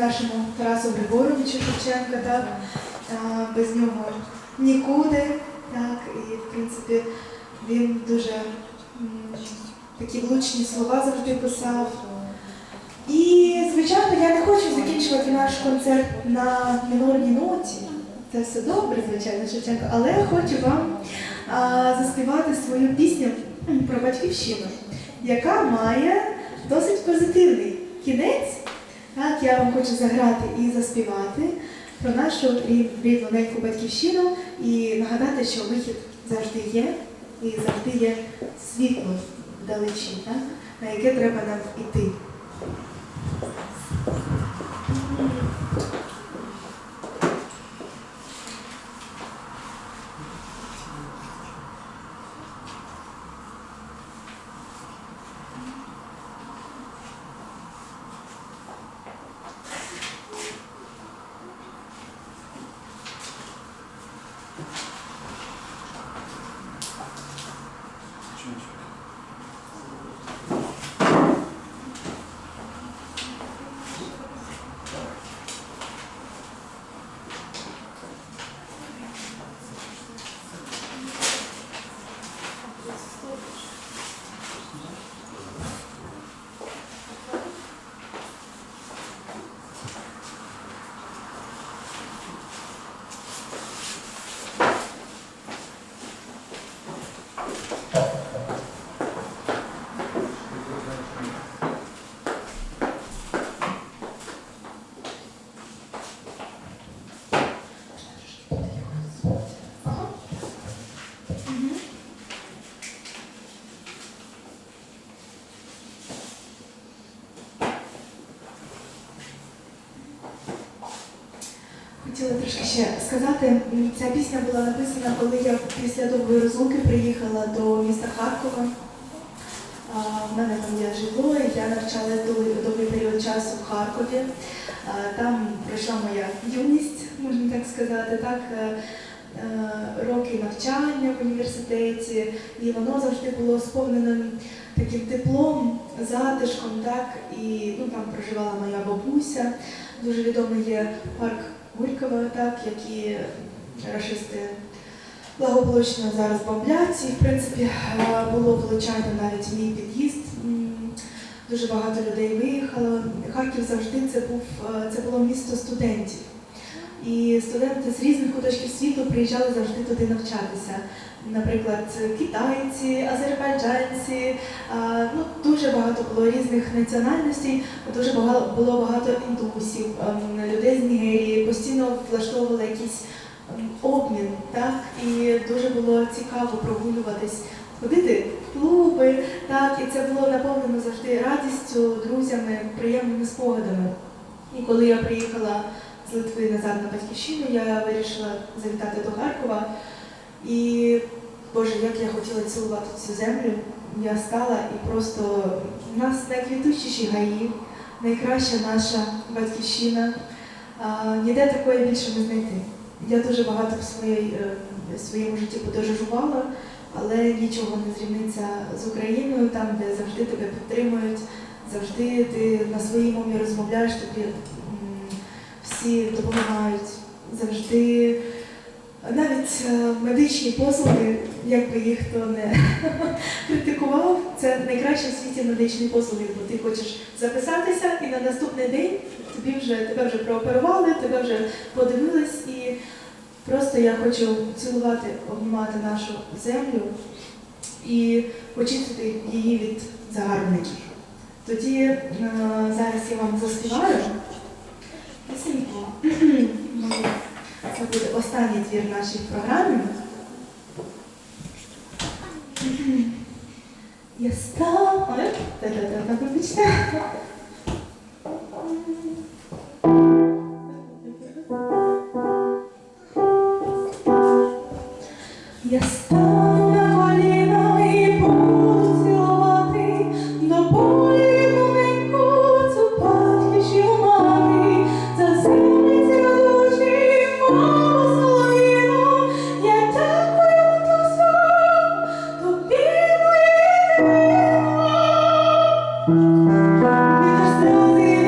нашому Тарасу Григоровичу Шевченка, так? Без нього нікуди. Так? І, в принципі, він дуже такі влучні слова завжди писав. І, звичайно, я не хочу закінчувати наш концерт на мінорній ноті. Це все добре, звичайно, Шевченко, але я хочу вам а, заспівати свою пісню про батьківщину, яка має досить позитивний кінець. Так, я вам хочу заграти і заспівати про нашу рід- рідну неньку батьківщину і нагадати, що вихід завжди є, і завжди є світло вдалечі, на яке треба нам іти. Хотіла трошки ще сказати, ця пісня була написана, коли я після довгої розлуки приїхала до міста Харкова. В мене там є житло, і я навчалася довгий період часу в Харкові. Там пройшла моя юність, можна так сказати, так, е, е, роки навчання в університеті, і воно завжди було сповнене таким теплом, затишком, так, і ну, там проживала моя бабуся. Дуже відомий є парк Горького, так, які рашисти благополучно зараз бомблять. І, в принципі, е, було влучання навіть мій під'їзд. Дуже багато людей виїхало. Харків завжди це був е, це було місто студентів. І студенти з різних куточків світу приїжджали завжди туди навчатися. Наприклад, китайці, азербайджанці, ну, дуже багато було різних національностей, дуже багато було багато індусів, ем, людей з Нігерії, постійно влаштовували якийсь ем, обмін, так? І дуже було цікаво прогулюватись, ходити в клуби, так, і це було наповнено завжди радістю, друзями, приємними спогадами. І коли я приїхала з Литви назад на батьківщину, я вирішила завітати до Харкова. І Боже, як я хотіла цілувати цю землю, я стала і просто в нас найквітучіші гаї, найкраща наша батьківщина. А, ніде такої більше не знайти. Я дуже багато в своїй, е, в своєму житті подорожувала, але нічого не зрівниться з Україною, там, де завжди тебе підтримують, завжди ти на своїй мові розмовляєш, тобі всі допомагають, завжди навіть е, медичні послуги, як би їх хто не критикував, це найкращі в світі медичні послуги, бо ти хочеш записатися і на наступний день тобі вже тебе вже прооперували, тебе вже подивились, і просто я хочу цілувати, обнімати нашу землю і очистити її від загарбників. Тоді е, зараз я вам заспіваю. Це буде останній твір в нашій програмі. Я. Ой, та-та-та, вибачте. Я стану We're still the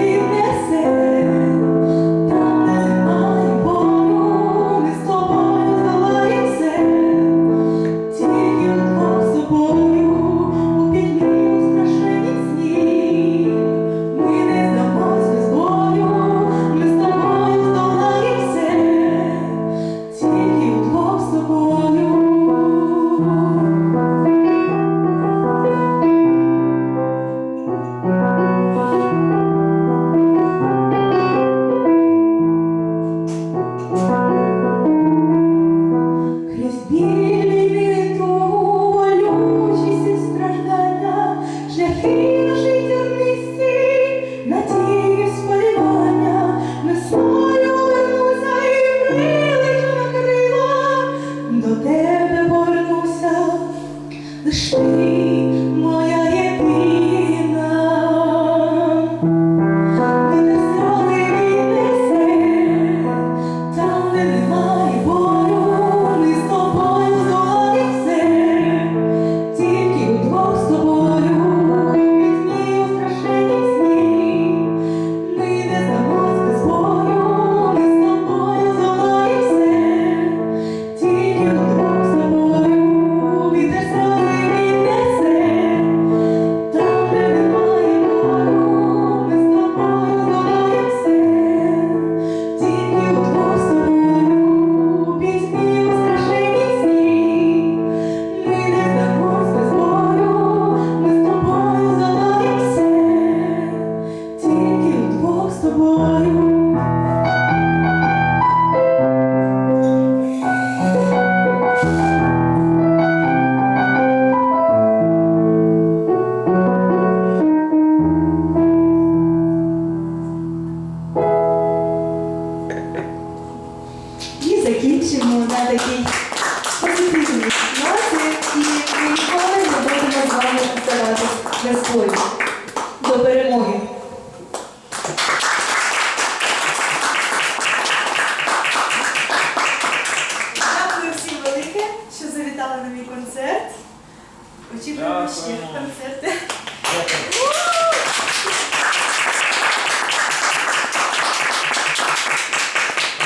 Дякуємо. концерти.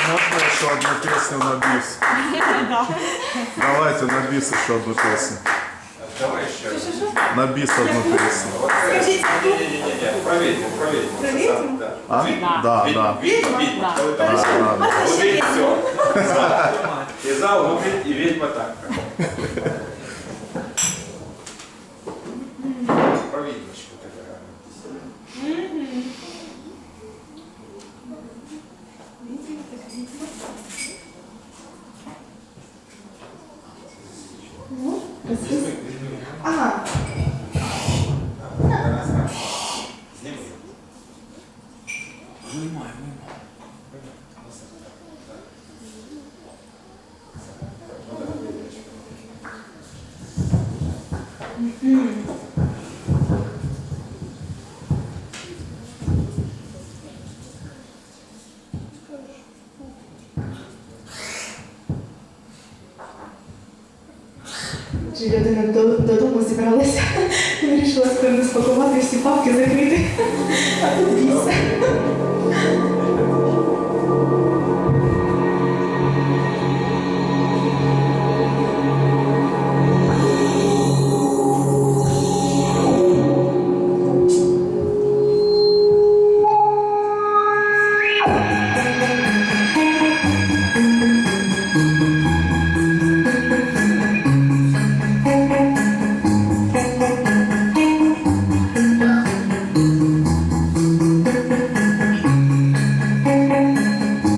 Можно еще одну песню на бис? Давайте на бис еще одну песню. Давай еще. раз. На бис одну песню. Скажіть, Не-не-не, проверьте, проверьте. Проверьте? Да. А? Видно. Да, Видно, да. видно, видно. Кто это? Хорошо. да. Можна ще Губит пісню? все. И зал губит, и ведьма так. Ну, красиво. чи людина додому зібралася, вирішила з спакувати всі папки закрити, а тут віз.